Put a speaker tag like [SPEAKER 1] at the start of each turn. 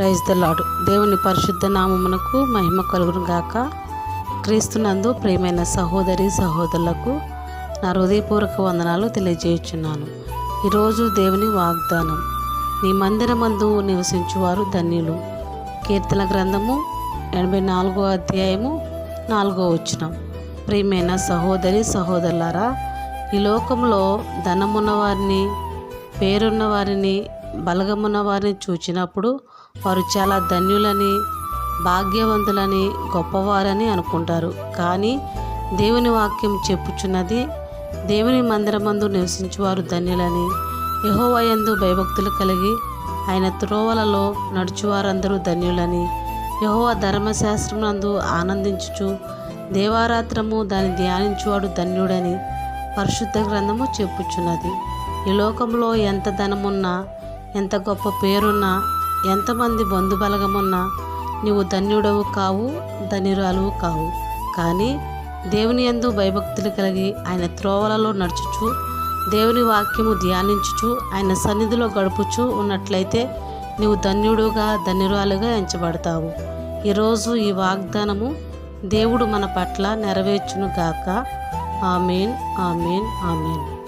[SPEAKER 1] Praise the lord దేవుని పరిశుద్ధ నామమునకు మహిమ కలుగును గాక. క్రీస్తునందు ప్రియమైన సహోదరి సహోదరులకు నా హృదయపూర్వక వందనాలు తెలియజేయుచున్నాను. ఈరోజు దేవుని వాగ్దానం నీ మందిరమందు నివసించువారు ధన్యులు. కీర్తన గ్రంథము ఎనభై నాలుగో అధ్యాయము నాలుగో వచనం. ప్రియమైన సహోదరి సహోదరులారా ఈ లోకంలో ధనమున్న వారిని పేరున్న వారిని బలగమున్న వారిని చూచినప్పుడు వారు చాలా ధన్యులని భాగ్యవంతులని గొప్పవారని అనుకుంటారు. కానీ దేవుని వాక్యం చెప్పుచున్నది దేవుని మందిరమందు నివసించువారు ధన్యులని. యహోవయందు భయభక్తులు కలిగి ఆయన త్రోవలలో నడుచువారందరూ ధన్యులని. యహోవ ధర్మశాస్త్రమునందు ఆనందించుచు దేవారాత్రము దాన్ని ధ్యానించువాడు ధన్యుడని పరిశుద్ధ గ్రంథము చెప్పుచున్నది. ఈ లోకంలో ఎంత ధనమున్నా ఎంత గొప్ప పేరున్నా ఎంతమంది బంధుబలగమున్నా నీవు ధన్యుడవు కావు ధన్యురాలువు కావు. కానీ దేవుని యందు భయభక్తులు కలిగి ఆయన త్రోవలలో నడుచుచు దేవుని వాక్యము ధ్యానించుచు ఆయన సన్నిధిలో గడుపుచు ఉన్నట్లయితే నీవు ధన్యుడుగా ధన్యురాలుగా ఎంచబడతావు. ఈరోజు ఈ వాగ్దానము దేవుడు మన పట్ల నెరవేర్చును గాక ఆమెన్ ఆమెన్ ఆమెన్.